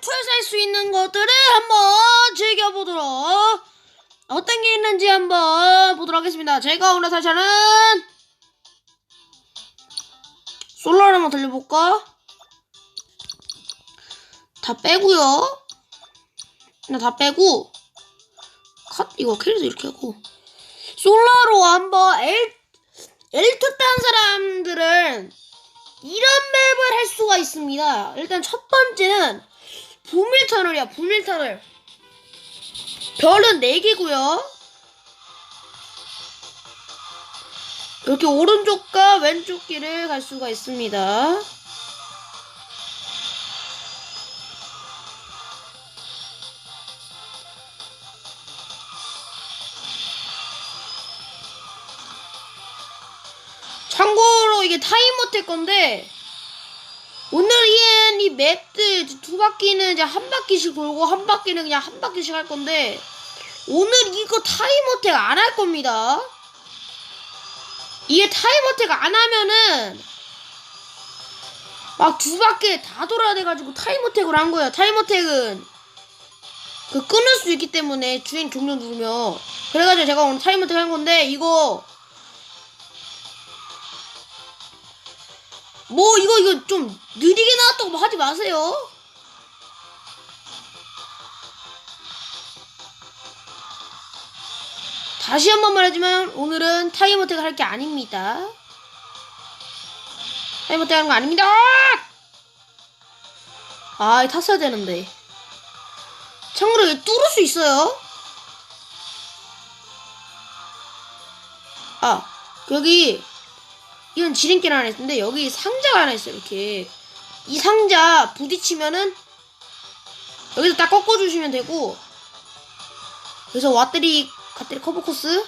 L2에서 할수 있는 것들을 한번 즐겨보도록 어떤 게 있는지 한번 보도록 하겠습니다. 제가 오늘 살 차는 솔라를 한번 돌려볼까? 다 빼고요. 그냥 다 빼고 컷 이거 캐리도 이렇게 하고 솔라로 한번 L L2 딴 사람들은 이런 맵을 할 수가 있습니다. 일단 첫 번째는 부밀 터널이야, 부밀 터널. 별은 4개고요. 이렇게 오른쪽과 왼쪽 길을 갈 수가 있습니다. 참고로 이게 타임어택 건데 오늘은 이 맵들 두 바퀴는 이제 한 바퀴씩 돌고 한 바퀴는 그냥 한 바퀴씩 할 건데 오늘 이거 타임어택 안 할 겁니다. 이게 타임어택 안 하면은 막 두 바퀴 다 돌아야 돼가지고 타임어택을 한 거예요. 타임어택은 그 끊을 수 있기 때문에 주행 종료 누르면 그래가지고 제가 오늘 타임어택 한 건데 이거 뭐 이거 이거 좀 느리게 나왔다고 뭐 하지 마세요. 다시 한 번 말하지만 오늘은 타임 어택 할게 아닙니다. 타임 어택 하는 거 아닙니다. 아, 이거 탔어야 되는데. 참고로 이거 뚫을 수 있어요. 아, 여기 이건 지름길 하나 있는데 여기 상자가 하나 있어요 이렇게. 이 상자 부딪히면은 여기서 딱 꺾어주시면 되고 그래서 왓들이 갓들이 커브 코스.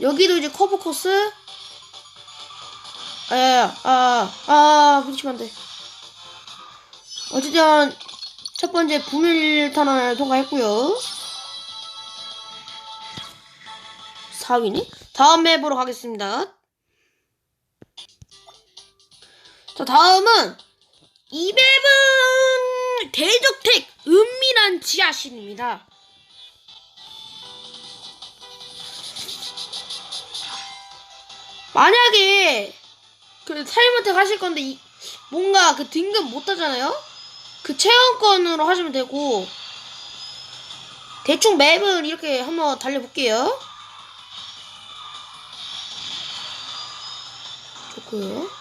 여기도 이제 커브 코스. 아아아 아, 부딪히면 안돼. 어쨌든 첫 번째 부밀 터널 통과했고요. 4위니? 다음 맵으로 가겠습니다 자, 다음은 이 맵은 대저택 은밀한 지하실입니다. 만약에 그 타임어택 하실 건데 이, 뭔가 그 등급 못 하잖아요? 그 체험권으로 하시면 되고 대충 맵은 이렇게 한번 달려볼게요. 좋고요.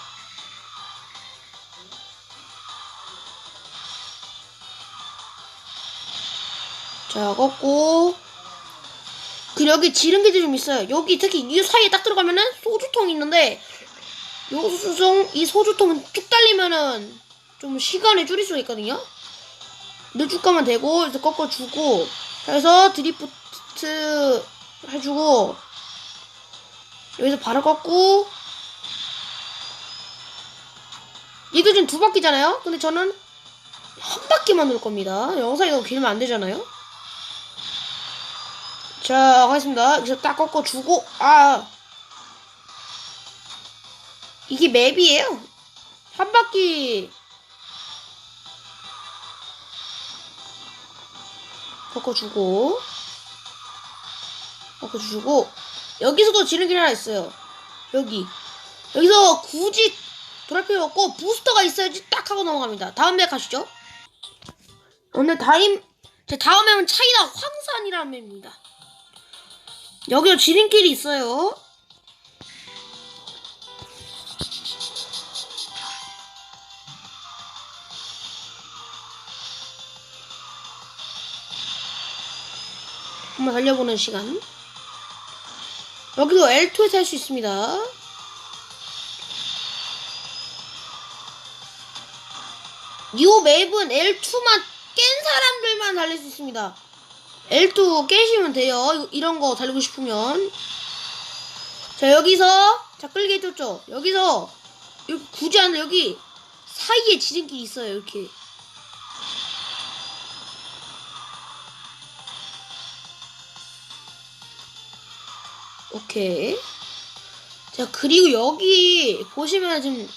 자, 걷고. 그리고 여기 지름길이 좀 있어요. 여기 특히 이 사이에 딱 들어가면은 소주통이 있는데, 요 소주통, 이 소주통은 쭉 달리면은 좀 시간을 줄일 수가 있거든요. 근데 쭉 가면 되고, 이제 꺾어주고, 그래서 드리프트 해주고, 여기서 바로 꺾고, 이거 지금 두 바퀴잖아요? 근데 저는 한 바퀴만 돌 겁니다. 영상이 너무 길면 안 되잖아요? 자, 가겠습니다. 여기서 딱 꺾어주고, 아. 이게 맵이에요. 한 바퀴. 꺾어주고. 꺾어주고. 여기서도 지름길 하나 있어요. 여기. 여기서 굳이 돌할 필요 없고, 부스터가 있어야지 딱 하고 넘어갑니다. 다음 맵 가시죠. 오늘 다임, 제 다음 맵은 차이나 황산이라는 맵입니다. 여기도 지름길이 있어요. 한번 달려보는 시간. 여기도 L2에서 할 수 있습니다. 이 맵은 L2만 깬 사람들만 달릴 수 있습니다. L2 깨시면 돼요. 이런 거 달리고 싶으면. 자, 여기서, 자, 끌게 해줬죠? 여기서, 여기 굳이 안 돼. 여기 사이에 지름길이 있어요. 이렇게. 오케이. 자, 그리고 여기 보시면 지금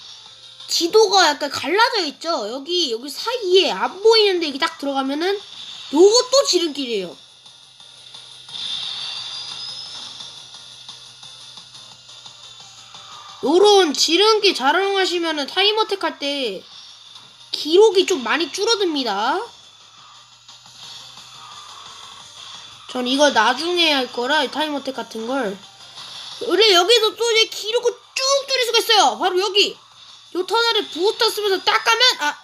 지도가 약간 갈라져 있죠. 여기 여기 사이에 안 보이는데 여기 딱 들어가면은 요것도 지름길이에요. 요런 지름길 잘 활용하시면은 타임어택 할 때 기록이 좀 많이 줄어듭니다. 전 이걸 나중에 할 거라 이 타임어택 같은 걸. 원래 여기서 또 이제 기록을 쭉 줄일 수가 있어요. 바로 여기. 요 터널을 부스터 쓰면서 딱 가면 아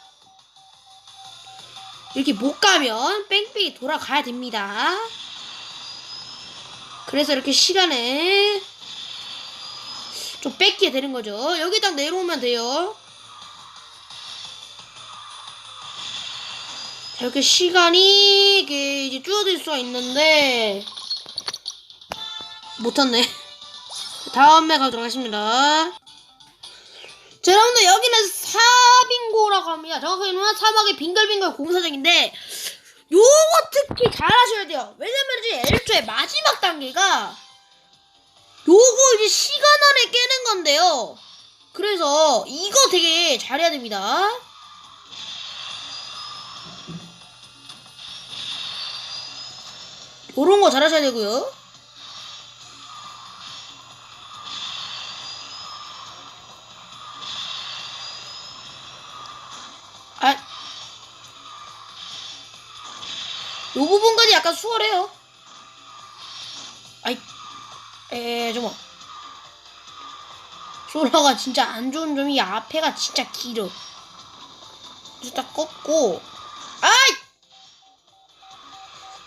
이렇게 못 가면 뺑뺑이 돌아가야 됩니다. 그래서 이렇게 시간에 좀 뺏게 되는 거죠. 여기 딱 내려오면 돼요. 자, 이렇게 시간이 이게 이제 줄어들 수가 있는데 못했네. 다음에 가도록 하겠습니다. 자, 여러분들 여기는 사빙고라고 합니다. 정확하게는 사막의 빙글빙글 공사장인데 요거 특히 잘 하셔야 돼요. 왜냐면 이제 애초에 마지막 단계가 요거 이제 시간 안에 깨는 건데요. 그래서 이거 되게 잘해야 됩니다. 요런 거 잘하셔야 되고요. 아, 요 부분까지 약간 수월해요. 에, 저뭐 솔러가 진짜 안 좋은 점이 앞에가 진짜 길어. 그래서 딱 꺾고, 아이!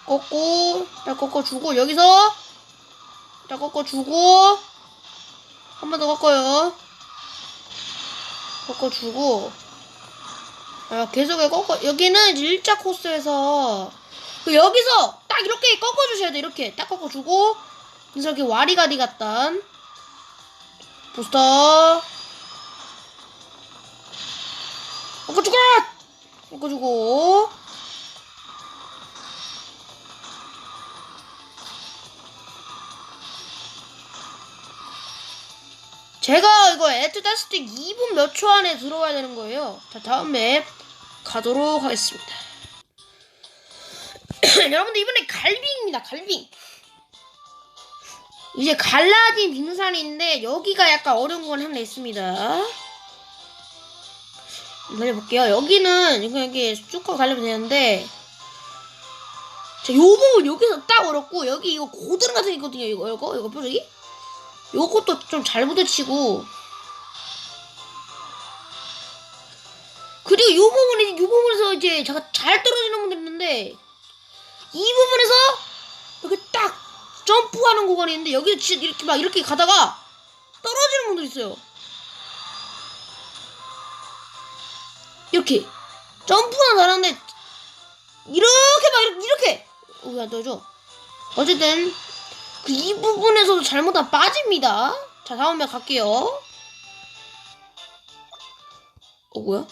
꺾고, 딱 꺾어주고, 여기서, 딱 꺾어주고, 한 번 더 꺾어요. 꺾어주고, 아, 계속 꺾어, 여기는 일자 코스에서, 그 여기서 딱 이렇게 꺾어주셔야 돼, 이렇게. 딱 꺾어주고, 이렇게 와리가리 같단. 부스터. 꺾어주고! 꺾어주고. 제가 이거 때 2분 몇 초 안에 들어와야 되는 거예요. 자, 다음 맵 가도록 하겠습니다. 여러분들 이번에 갈빙입니다. 갈빙. 이제 갈라진 빙산인데 여기가 약간 어려운 건 하나 있습니다. 한번 해볼게요. 여기는 이거 이렇게 쭉 가려면 되는데 자, 요 부분 여기서 딱 어렵고 여기 이거 고드름 같은 게 있거든요. 이거 이거 이거 뾰족이 요것도 좀 잘 부딪히고 그리고 요 부분이 요 부분에서 이제 제가 잘 떨어지는 분들 있는데 이 부분에서 이렇게 딱 점프하는 구간이 있는데 여기 진짜 이렇게 막 이렇게 가다가 떨어지는 분들 있어요. 이렇게 점프는 잘하는데 이렇게 막 이렇게, 이렇게. 어, 왜안 떨어져? 어쨌든 그 이 부분에서도 잘못하면 빠집니다. 자 다음에 갈게요. 어 뭐야?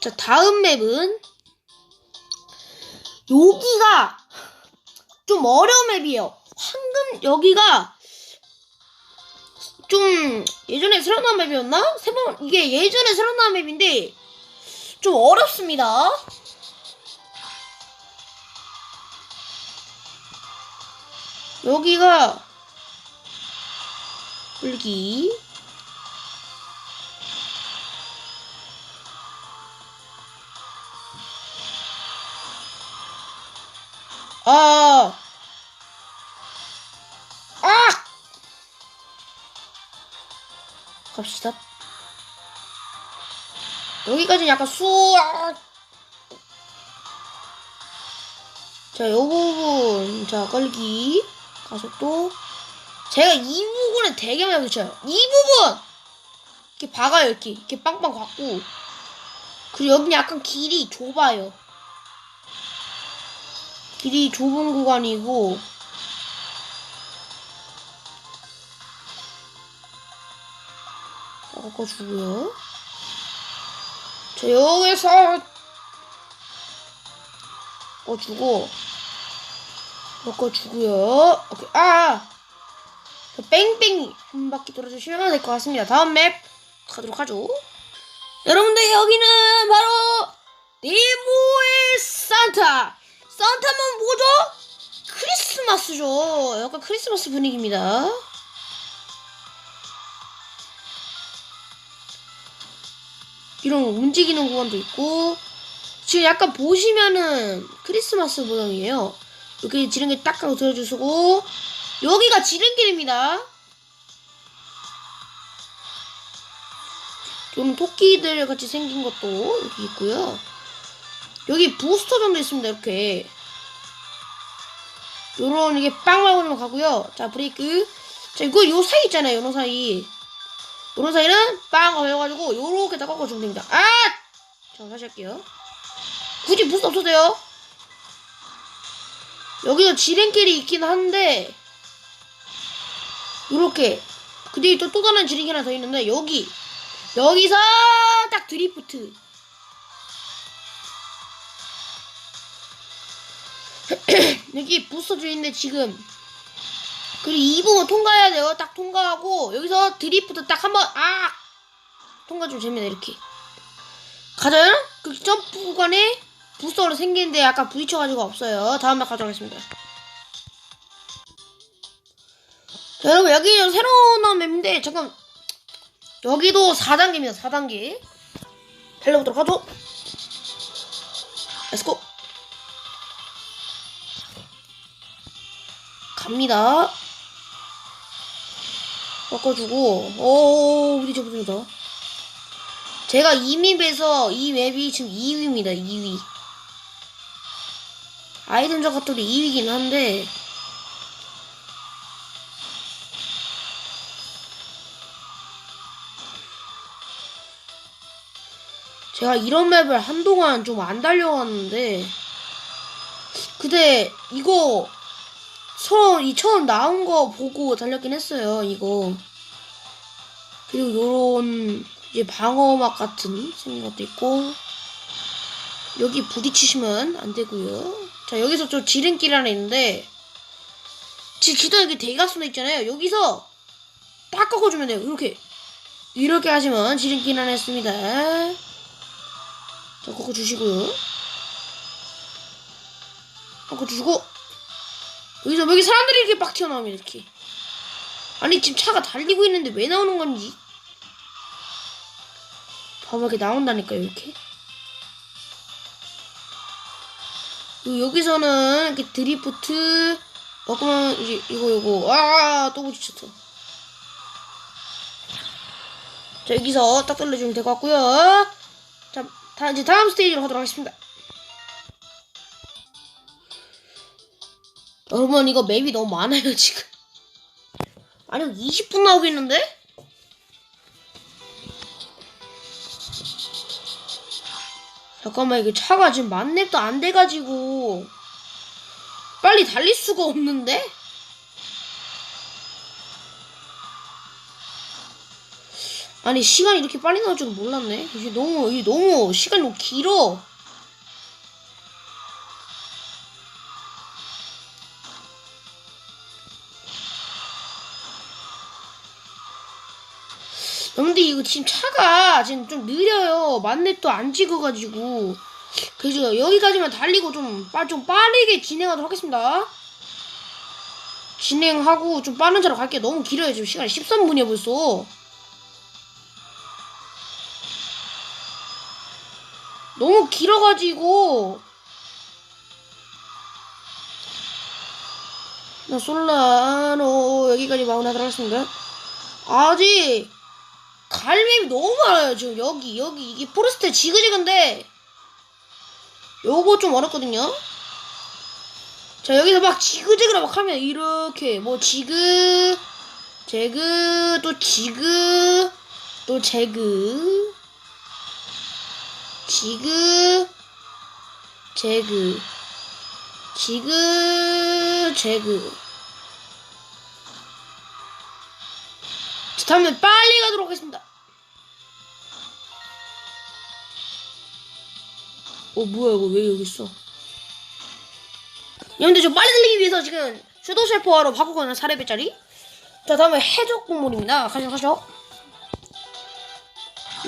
자 다음 맵은 여기가 좀 어려운 맵이에요. 황금 여기가 좀 예전에 새로 나온 맵이었나? 새로 이게 예전에 새로 나온 맵인데 좀 어렵습니다. 여기가 불기 아, 아, 갑시다. 여기까지는 약간 수아. 자, 요 부분, 자, 걸기. 가서 또. 제가 이 부분에 되게 많이 붙여요. 이 부분! 이렇게 박아요, 이렇게. 이렇게 빵빵 박고. 그리고 여기는 약간 길이 좁아요. 길이 좁은 구간이고. 꺾어주고요. 자, 여기서 꺾어주고. 꺾어주고요. 오케이. 아! 자, 뺑뺑이 한 바퀴 돌아주시면 될 것 같습니다. 다음 맵 가도록 하죠. 여러분들 여기는 바로 네모의 산타. 산타면 뭐죠? 크리스마스죠. 약간 크리스마스 분위기입니다. 이런 움직이는 구간도 있고 지금 약간 보시면은 크리스마스 모양이에요. 여기 지름길 딱 하고 들어주시고 여기가 지름길입니다. 좀 토끼들 같이 생긴 것도 여기 있고요. 여기 부스터 정도 있습니다. 이렇게 요런 이게 빵 말고는 가고요. 자 브레이크. 자 이거 요 사이 있잖아요. 요런 사이. 요런 사이는 빵 걸려가지고 요렇게 다 꺾어주면 됩니다. 아! 자 다시 할게요. 굳이 부스터 없어도 돼요. 여기도 지름길이 있긴 한데 요렇게 그 뒤에 또, 또 다른 지름길 하나 더 있는데 여기 여기서 딱 드리프트 여기 부스터 중인데 지금. 그리고 이 부분 통과해야 돼요. 딱 통과하고 여기서 드리프트 딱 한번 아! 통과 좀 됩니다 이렇게. 가자요? 그 점프 구간에 부스터로 생기는데 아까 부딪혀가지고 없어요. 다음에 가져가겠습니다. 자, 여러분 여기 새로 나온 맵인데 잠깐. 여기도 4단계입니다 4단계. 달려보도록 하죠. 렛츠고 갑니다. 꺾어주고. 오 부딪혀 부딪혀 제가 이 맵에서 이 맵이 지금 2위입니다 2위. 아이템전 카톡이 2위긴 한데. 제가 이런 맵을 한동안 좀 안 달려왔는데. 근데 이거 처음 이 처음 나온 거 보고 달렸긴 했어요 이거. 그리고 요런 이제 방어막 같은 생긴 것도 있고. 여기 부딪히시면 안 되고요. 자 여기서 좀 지름길 하나 있는데 지 지도 여기 대각선도 있잖아요. 여기서 딱 꺾어주면 돼요. 이렇게. 이렇게 하시면 지름길 하나 있습니다. 자, 꺾어 주시고요. 꺾어 주시고. 여기서 여기 사람들이 이렇게 막 튀어나오면 이렇게. 아니 지금 차가 달리고 있는데 왜 나오는 건지. 봐봐 이렇게 나온다니까요 이렇게. 여기서는 이렇게 드리프트 먹으면 이제 이거 이거 아또 부딪혔어. 자 여기서 딱 떨려주면 될 것 같고요. 자, 다 이제 다음 스테이지로 가도록 하겠습니다. 여러분 이거 맵이 너무 많아요 지금. 아니 20분 나오겠는데? 잠깐만 이게 차가 지금 만렙도 안 돼가지고 빨리 달릴 수가 없는데? 아니 시간이 이렇게 빨리 나올 줄 몰랐네. 이게 너무 이게 너무 시간이 너무 길어. 근데 이거 지금 차가 지금 좀 느려요. 만렙도 안 찍어가지고. 그래서 여기까지만 달리고 좀, 빠, 좀 빠르게 진행하도록 하겠습니다. 진행하고 좀 빠른 차로 갈게요. 너무 길어요. 지금 시간이 13분이야 벌써. 너무 길어가지고 나 솔라노 여기까지 마무리하도록 하겠습니다 아직 갈맵이 너무 많아요 지금. 여기 여기 이게 포레스트 지그지그인데. 요거 좀 어렵거든요. 자 여기서 막 지그재그로 막 하면 이렇게 뭐 지그 제그 또 지그 또 제그 지그 제그 지그 제그. 자 다음에 빨리 가도록 하겠습니다 어 뭐야 이거 왜 여기 있어? 여러분들 좀 빨리 들리기 위해서 지금 슈도 셰퍼로 바꾸거든요 4레벨짜리? 자 다음에 해적 국물입니다. 가시죠 가시죠.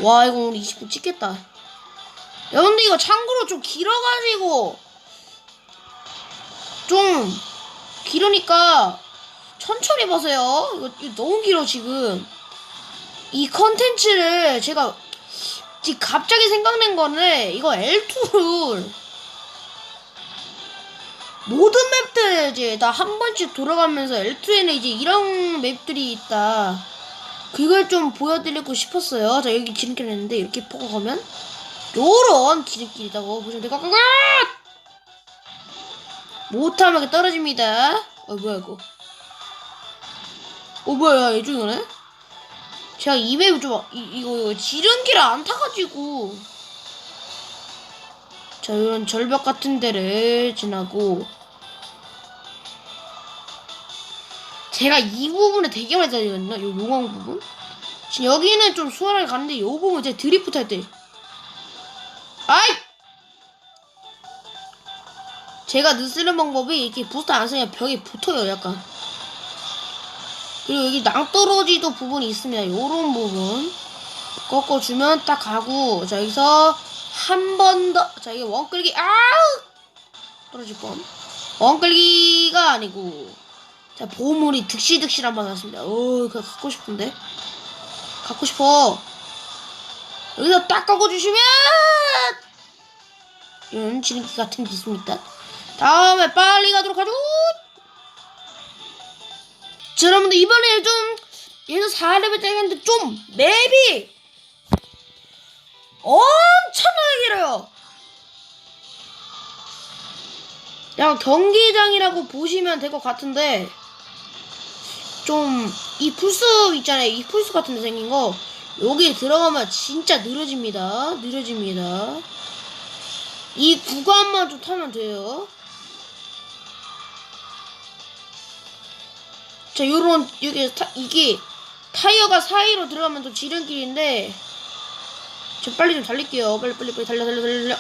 와 이거 오늘 20분 찍겠다. 야 근데 이거 참고로 좀 길어가지고 좀 길으니까 천천히 보세요. 이거, 이거 너무 길어 지금. 이 컨텐츠를 제가 지금 갑자기 생각낸 거는 이거 L2를 모든 맵들 이제 다 한 번씩 돌아가면서 L2에는 이제 이런 맵들이 있다. 그걸 좀 보여드리고 싶었어요. 자 여기 지름길 했는데 이렇게 포고 가면 요런 지름길이다고 보시면 될것 같고 못하면 떨어집니다. 어 뭐야 이거? 어 뭐야 이쪽이네? 제가 이 맵을 좀 이, 이거 이거 지름길을 안 타가지고 자 이런 절벽 같은 데를 지나고 제가 이 부분에 되게 많이 다니거든요. 요 용왕 부분. 지금 여기는 좀 수월하게 가는데 요 부분 제가 드리프트 할 때. 아이! 제가 느쓰는 방법이 이렇게 부스터 안 쓰면 벽에 붙어요, 약간. 그리고 여기 낭떠러지도 부분이 있습니다. 요런 부분. 꺾어주면 딱 가고, 자, 여기서 한 번 더. 자, 이게 원끌기, 아우! 떨어질 뻔. 원끌기가 아니고, 자, 보물이 득실득실 한번 나왔습니다. 오, 그거 갖고 싶은데? 갖고 싶어. 여기서 딱 꺾어주시면! 이런 지름길 같은 게 있습니다. 다음에 빨리 가도록 하죠! 자, 여러분들, 이번에 좀, 얘는 4레벨 짜리인데 좀, 맵이! 엄청나게 길어요! 약간 경기장이라고 보시면 될 것 같은데, 좀 이 풀숲 있잖아요. 이 풀숲 같은 데 생긴 거 여기 들어가면 진짜 느려집니다. 느려집니다. 이 구간만 좀 타면 돼요. 자, 요런 여기 타, 이게 타이어가 사이로 들어가면 좀 지름길인데 저 빨리 좀 달릴게요. 빨리 빨리 빨리 달려 달려 달려.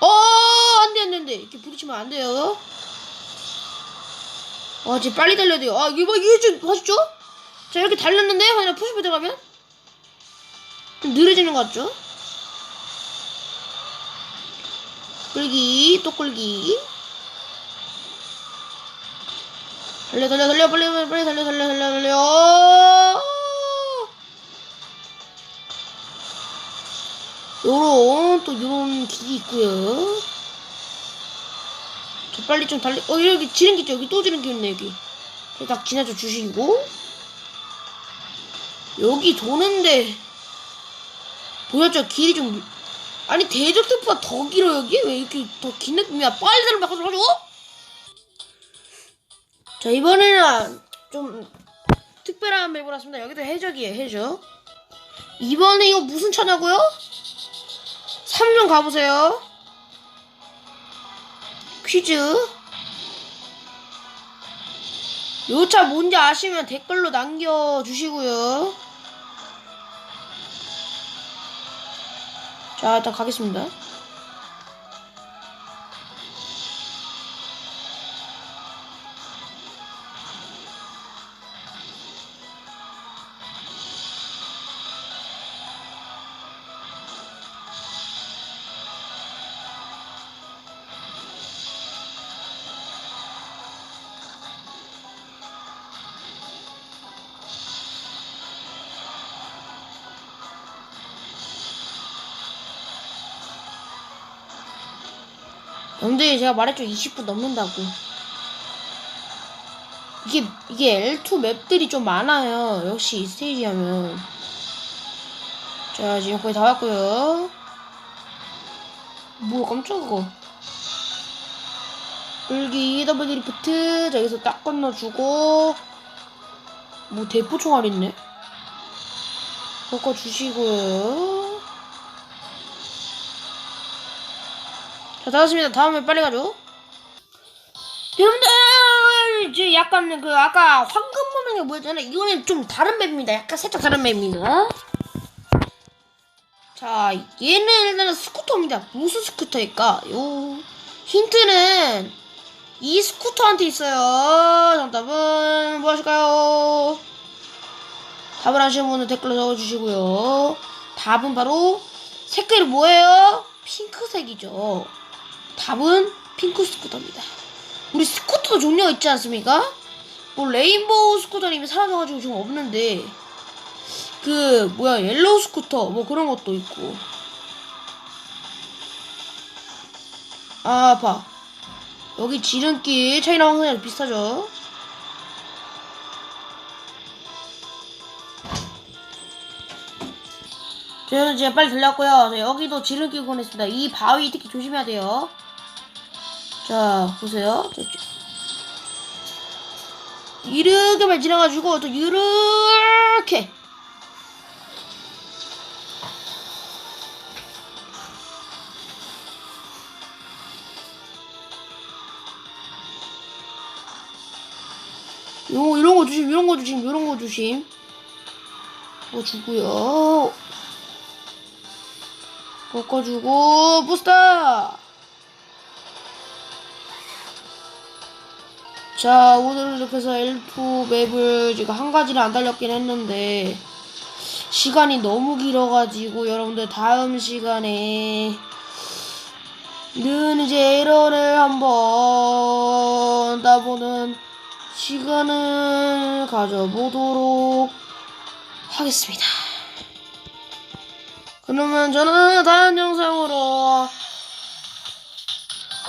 어, 안 돼, 안 돼, 안 돼. 이렇게 부딪히면 안 돼요. 아, 지금 빨리 달려야 돼요. 아, 이거, 이거 좀 보시죠? 자, 이렇게 달렸는데, 하나 푸시에 들어가면? 좀 느려지는 것 같죠? 끌기, 또 끌기. 달려, 달려, 달려, 빨리, 빨리, 빨리, 달려, 달려, 달려, 달려. 요런, 또 요런 길이 있고요. 저 빨리 좀 달리, 어, 여기 지름길 있죠? 여기 또 지름길 있네, 여기. 저딱 지나쳐 주시고. 여기 도는데, 보였죠? 길이 좀, 아니, 대적 템포가 더 길어, 여기? 왜 이렇게 더긴 느낌이야? 빨리 달려 바꿔줘가지고? 자, 이번에는 좀 특별한 맵을 왔습니다. 여기도 해적이에요, 해적. 이번에 이거 무슨 차냐고요? 3년 가보세요. 퀴즈. 요 차 뭔지 아시면 댓글로 남겨주시고요. 자, 일단 가겠습니다. 여러분들 제가 말했죠. 20분 넘는다고. 이게 이게 L2 맵들이 좀 많아요. 역시 이 스테이지 하면. 자 지금 거의 다 왔고요. 뭐야 깜짝이야 끌기 더블 드리프트. 자 여기서 딱 건너주고. 뭐 대포 총알 있네? 꺾어주시고요 자, 다 왔습니다. 다음에 빨리 가죠. 여러분들, 이제 약간 그 아까 황금 모양이 뭐였잖아요. 이거는 좀 다른 맵입니다. 약간 살짝 다른 맵입니다. 자, 얘는 일단은 스쿠터입니다. 무슨 스쿠터일까? 요 힌트는 이 스쿠터한테 있어요. 정답은 무엇일까요? 답을 아시는 분은 댓글로 적어주시고요. 답은 바로 색깔이 뭐예요? 핑크색이죠. 답은 핑크 스쿠터입니다. 우리 스쿠터도 종류가 있지 않습니까? 뭐 레인보우 스쿠터는 이미 사라져가지고 지금 없는데 그 뭐야 옐로우 스쿠터 뭐 그런 것도 있고. 아 아파. 여기 지름길 차이나 황산이랑 비슷하죠? 저는 이제 빨리 들렸고요. 자, 여기도 지름길 보냈습니다. 이 바위 특히 조심해야 돼요 자 보세요. 이렇게만 지나가지고 또 이렇게. 요 이런 거 조심 이런 거 조심 이런 거 조심. 어 주고요. 꺾어주고 부스터 자 오늘 이렇게 해서 L2 맵을 제가 한 가지를 안 달렸긴 했는데 시간이 너무 길어가지고 여러분들 다음 시간에 는 이제 에러를 한번 따보는 시간을 가져보도록 하겠습니다. 그러면 저는 다음 영상으로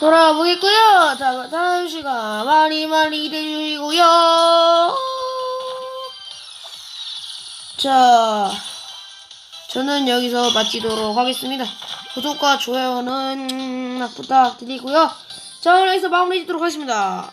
돌아보겠고요. 자, 다음 시간 많이 많이 기대해주시고요. 자, 저는 여기서 마치도록 하겠습니다. 구독과 좋아요는 부탁드리고요. 자, 여기서 마무리 짓도록 하겠습니다.